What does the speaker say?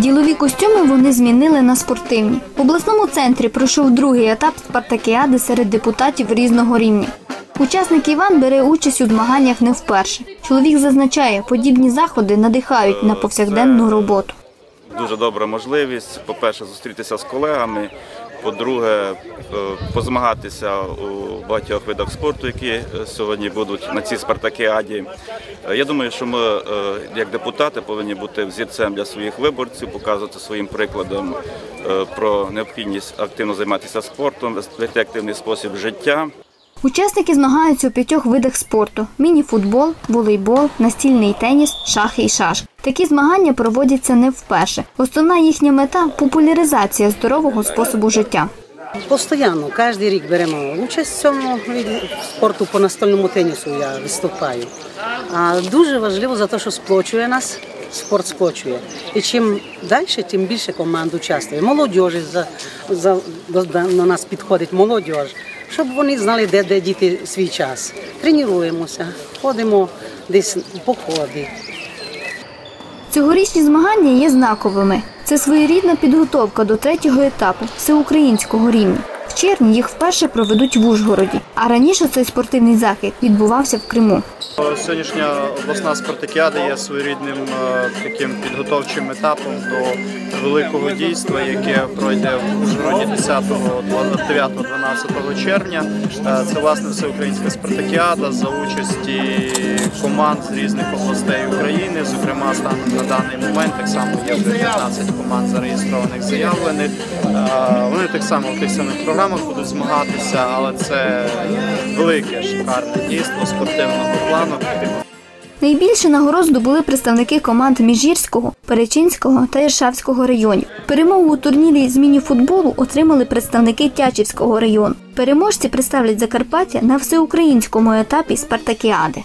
Ділові костюми вони змінили на спортивні. В обласному центрі пройшов другий етап спартакіади серед депутатів різного рівня. Учасник Іван бере участь у змаганнях не вперше. Чоловік зазначає, подібні заходи надихають на повсякденну роботу. Дуже добра можливість, по-перше, зустрітися з колегами. По-друге, е, позмагатися у багатьох видах спорту, які е, сьогодні будуть на цій спартакіаді. Е, Я думаю, що ми, як депутати, повинні бути взірцем для своїх виборців, показувати своїм прикладом про необхідність активно займатися спортом, вести активний спосіб життя. Учасники змагаються у п'ятьох видах спорту: міні-футбол, волейбол, настільний теніс, шахи і шашки. Такі змагання проводяться не вперше. Основна їхня мета популяризація здорового способу життя. Постоянно, кожен рік беремо участь в цьому спорту по настольному тенісу я виступаю. А дуже важливо за те, що сплочує нас, спорт сплочує. І чим далі, тим більше команд участвує. Молодіжі за, за, до нас підходить молодіж, щоб вони знали, де, де діти свій час. Тренуємося, ходимо десь в походи. Цьогорічні змагання є знаковими. Це своєрідна підготовка до третього етапу всеукраїнського рівня. В червні їх вперше проведуть в Ужгороді, а раніше цей спортивний захід відбувався в Криму. Сьогоднішня обласна спартакіада є своєрідним е, таким підготовчим етапом до великого дійства, яке пройде в Ужгороді 10, 9, 12 червня. Е, Це власне всеукраїнська спартакіада за участі команд з різних областей України. Зокрема, станом на даний момент так само є вже 15 команд зареєстрованих, заявлених. Е, Вони так само в тих самих програмах будуть змагатися, але це велике шикарне дійство спортивного плану. Найбільше нагород здобули представники команд Міжгірського, Перечинського та Іршавського районів. Перемогу у турнірі з міні-футболу отримали представники Тячівського району. Переможці представлять Закарпаття на всеукраїнському етапі спартакіади.